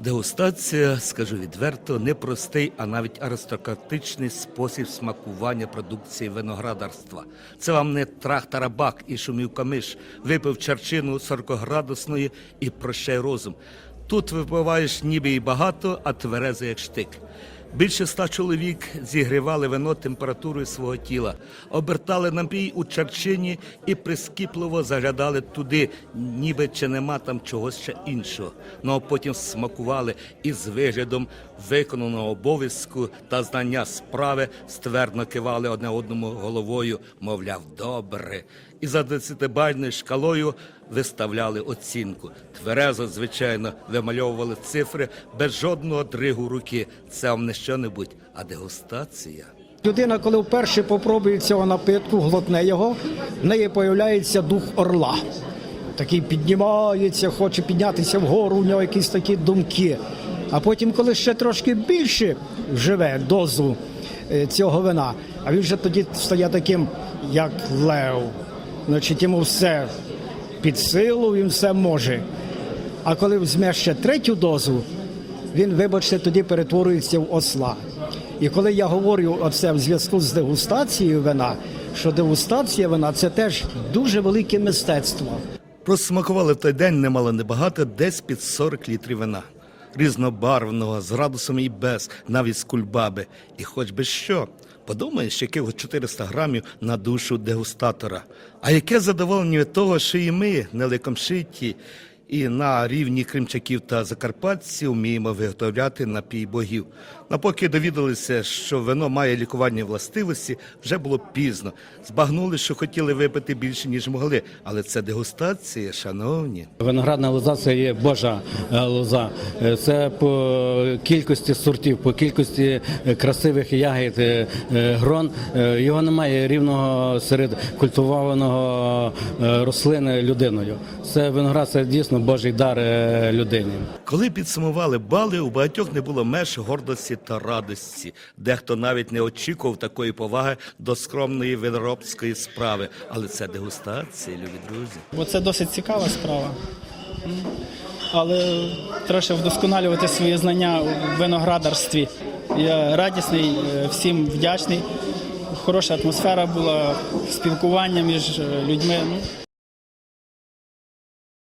Дегустація, скажу відверто, непростий, а навіть аристократичний спосіб смакування продукції виноградарства. Це вам не трах-тарабак і шумів камиш, випив чарчину 40-градусної і прощай розум. Тут випиваєш ніби і багато, а тверезо як штик. Більше ста чоловік зігрівали вино температурою свого тіла, обертали напій у чарчині і прискіпливо заглядали туди, ніби чи нема там чогось ще іншого. Ну а потім смакували і з виглядом виконаного обов'язку та знання справи ствердно кивали одне одному головою, мовляв, добре. І за десятибальною шкалою виставляли оцінку. Тверезо, звичайно, вимальовували цифри без жодного дригу руки. Це вам не що-небудь, а дегустація. Людина, коли вперше попробує цього напитку, глотне його, в неї появляється дух орла. Такий піднімається, хоче піднятися вгору, у нього якісь такі думки. А потім, коли ще трошки більше вживе дозу е, цього вина, а він вже тоді стає таким, як лев. Значить, йому все під силу, він все може. А коли візьме ще третю дозу, він, вибачте, тоді перетворюється в осла. І коли я говорю оце в зв'язку з дегустацією вина, що дегустація вина це теж дуже велике мистецтво. Просмакували в той день немало небагато, десь під 40 літрів вина. Різнобарвного, з градусом і без, навіть з кульбаби. І хоч би що. Подумаєш, яких 400 грамів на душу дегустатора. А яке задоволення від того, що і ми, неликомшиті, і на рівні кримчаків та закарпатців вміємо виготовляти напій богів. А поки довідалися, що вино має лікувальні властивості, вже було пізно. Збагнули, що хотіли випити більше, ніж могли. Але це дегустація, шановні. Виноградна лоза це є Божа е, лоза. Е, Це по кількості сортів, по кількості е, красивих ягід, грон. Його немає рівного серед культивованого рослини людиною. Це виноград це дійсно Божий дар е, людині. Коли підсумували бали, у багатьох не було меж гордості та радості. Дехто навіть не очікував такої поваги до скромної виноробської справи. Але це дегустація, любі друзі. бо це досить цікава справа. Але треба ще вдосконалювати свої знання у виноградарстві. Я радісний, е, всім вдячний. Хороша атмосфера була, спілкування між е, людьми. Ну,